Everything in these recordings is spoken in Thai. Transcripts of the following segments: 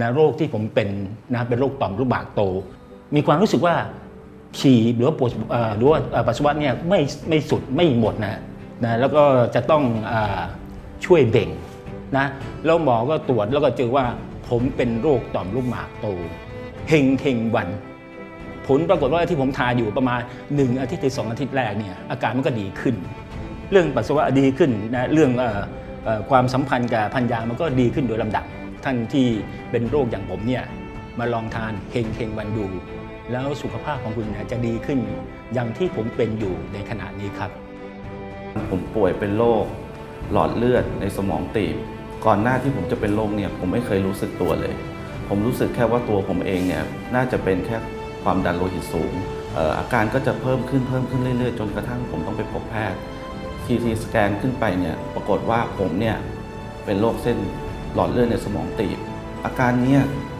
นะโรคที่ผมเป็นนะเป็นโรคต่อมลูกหมากโต มีความรู้สึกว่าฉี่หรือว่าปวดหรือว่าปัสสาวะเนี่ยไม่ไม่สุดไม่หมดนะนะแล้วก็จะต้องอช่วยเบ่งนะแล้วหมอก็ตรวจแล้วก็เจอว่าผมเป็นโรคต่อมลูกหมากโตเฮงเฮงวัน ผลปรากฏว่าที่ผมทาอยู่ประมาณ 1 อาทิตย์ถึงสองอาทิตย์แรกเนี่ยอาการมันก็ดีขึ้น เรื่องปัสสาวะดีขึ้นนะเรื่องอความสัมพันธ์กับพันยามันก็ดีขึ้นโดยลำดับ ท่านที่เป็นโรคอย่างผมเนี่ยมาลองทานเฮงเฮงวันดู แล้วสุขภาพของคุณเนี่ยจะดีขึ้นอย่างที่ผมเป็นอยู่ในขณะนี้ครับ ผมป่วยเป็นโรคหลอดเลือดในสมองตีบ ก่อนหน้าที่ผมจะเป็นโรคเนี่ยผมไม่เคยรู้สึกตัวเลย ผมรู้สึกแค่ว่าตัวผมเองเนี่ยน่าจะเป็นแค่ความดันโลหิตสูงอออาการก็จะเพิ่มขึ้นเพิ่มขึ้นเรื่อยๆ จนกระทั่งผมต้องไปพบแพทย์ทีทีสแกนขึ้นไปเนี่ยปรากฏว่าผมเนี่ยเป็นโรคเส้น หลอดเลือดในสมองตีบ อาการนี้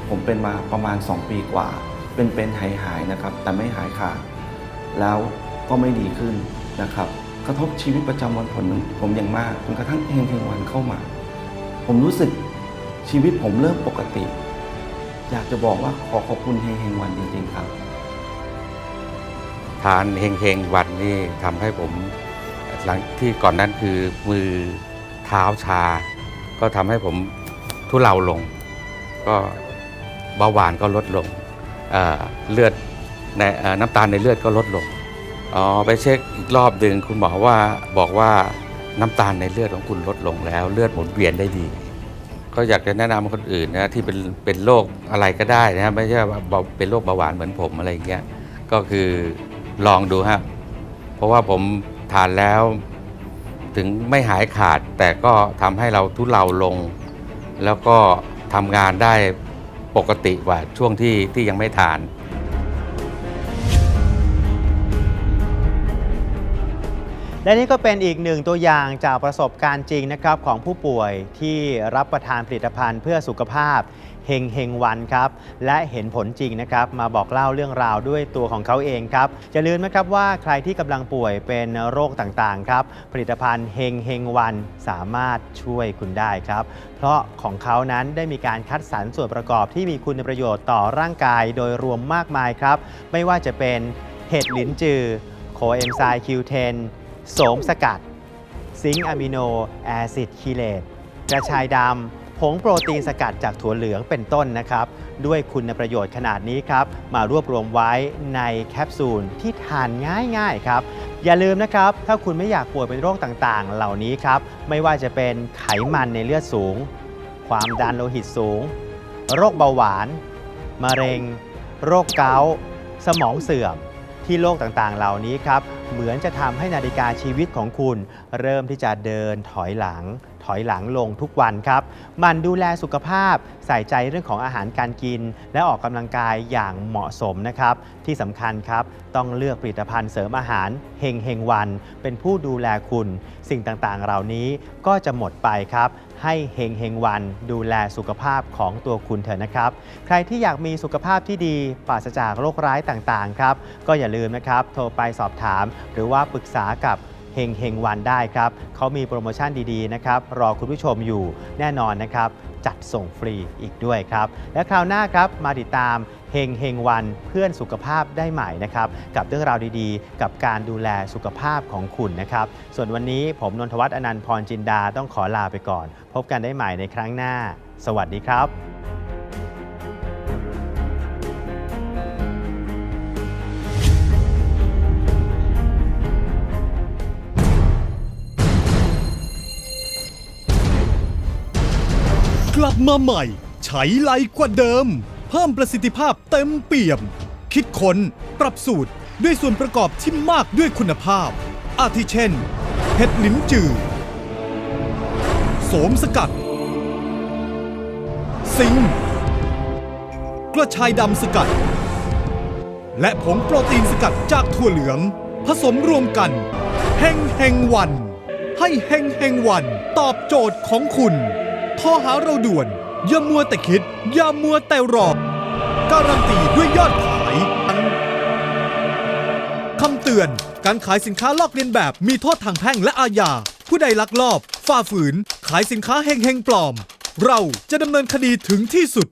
ผมเป็นมาประมาณ 2 ปีกว่า เป็นเป็นหายหายๆนะครับ แต่ไม่หายขาดแล้วก็ไม่ดีขึ้นนะครับ กระทบชีวิตประจำวันผมผมอย่างมากจนกระทั่งเฮงเฮงวันเข้ามา ผมรู้สึกชีวิตผมเริ่มปกติ อยากจะบอกว่าขอขอบคุณเฮงเฮงวันจริงๆครับ ทานเฮงเฮงวันนี่ทำให้ผมหลังที่ก่อนนั้นคือมือเท้าชา ก็ทำให้ผม ทุเลาลง ก็เบาหวานก็ลดลงเเลือดในน้ำตาลในเลือดก็ลดลงอ๋อไปเช็คอีกรอบหนึ่งคุณหมอว่าบอกว่าน้ำตาลในเลือดของคุณลดลงแล้ว เลือดหมุนเวียนได้ดี ก็อยากจะแนะนำคนอื่นนะที่เป็นเป็นโรคอะไรก็ได้นะไม่ใช่เบาเป็นโรคเบาหวานเหมือนผมอะไรอย่างเงี้ยก็คือลองดูฮะเพราะว่าผมทานแล้ว ถึงไม่หายขาดแต่ก็ทำให้เราทุเลาลง แล้วก็ทำงานได้ปกติกว่าช่วงที่ที่ยังไม่ทาน และนี่ก็เป็นอีกหนึ่งตัวอย่างจากประสบการณ์จริงนะครับของผู้ป่วยที่รับประทานผลิตภัณฑ์เพื่อสุขภาพเฮงเฮงวันครับ และเห็นผลจริงนะครับ มาบอกเล่าเรื่องราวด้วยตัวของเขาเองครับอย่าลืมนะครับว่าใครที่กำลังป่วยเป็นโรคต่างๆครับ ผลิตภัณฑ์เฮงเฮงวันสามารถช่วยคุณได้ครับ เพราะของเขานั้นได้มีการคัดสรรส่วนประกอบที่มีคุณประโยชน์ต่อร่างกายโดยรวมมากมายครับ ไม่ว่าจะเป็นเห็ดหลินจือ โคเอนไซม์ Q10 โสมสกัด ซิงค์อะมิโนแอซิดคีเลตกระชายดำผงโปรตีนสกัดจากถั่วเหลืองเป็นต้นนะครับ ด้วยคุณประโยชน์ขนาดนี้ครับ มารวบรวมไว้ในแคปซูลที่ทานง่ายๆครับ อย่าลืมนะครับ ถ้าคุณไม่อยากป่วยเป็นโรคต่างๆ เหล่านี้ครับ ไม่ว่าจะเป็นไขมันในเลือดสูง ความดันโลหิตสูง โรคเบาหวาน มะเร็ง โรคเกาต์สมองเสื่อม ที่โรคต่างๆ เหล่านี้ครับ เหมือนจะทำให้นาฬิกาชีวิตของคุณ เริ่มที่จะเดินถอยหลัง ถอยหลังลงทุกวันครับ มันดูแลสุขภาพ ใส่ใจเรื่องของอาหารการกิน และออกกำลังกายอย่างเหมาะสมนะครับ ที่สำคัญครับ ต้องเลือกผลิตภัณฑ์เสริมอาหารเฮงเฮงวัน เป็นผู้ดูแลคุณ สิ่งต่างๆ เหล่านี้ก็จะหมดไปครับ ให้เฮงเฮงวัน ดูแลสุขภาพของตัวคุณเถอะนะครับ ใครที่อยากมีสุขภาพที่ดีปราศจากโรคร้ายต่างๆครับ ก็อย่าลืมนะครับโทรไปสอบถาม หรือว่าปรึกษากับเฮงเฮงวันได้ครับเขามีโปรโมชั่นดีๆนะครับรอคุณผู้ชมอยู่แน่นอนนะครับ จัดส่งฟรีอีกด้วยครับ และคราวหน้าครับมาติดตาม เฮงเฮงวันเพื่อนสุขภาพได้ใหม่นะครับ กับเรื่องราวดีๆ กับการดูแลสุขภาพของคุณนะครับ ส่วนวันนี้ผมนนทวัฒน์อนันต์พรจินดาต้องขอลาไปก่อน พบกันได้ใหม่ในครั้งหน้า สวัสดีครับกลับมาใหม่ ใช้ไรกว่าเดิม เพิ่มประสิทธิภาพเต็มเปี่ยม คิดค้น ปรับสูตรด้วยส่วนประกอบที่มากด้วยคุณภาพ อาทิเช่นเห็ดหลินจือโสมสกัด ซิงกระชายดำสกัด และผงโปรตีนสกัดจากถั่วเหลือง ผสมรวมกันเฮงเฮงวัน ให้เฮงเฮงวันตอบโจทย์ของคุณโทรหาเราด่วน อย่ามัวแต่คิด อย่ามัวแต่รอ การันตีด้วยยอดขายคำเตือน การขายสินค้าลอกเลียนแบบมีโทษทางแพ่งและอาญา ผู้ใดลักลอบ ฝ่าฝืน ขายสินค้าเฮงเฮงปลอม เราจะดำเนินคดีถึงที่สุด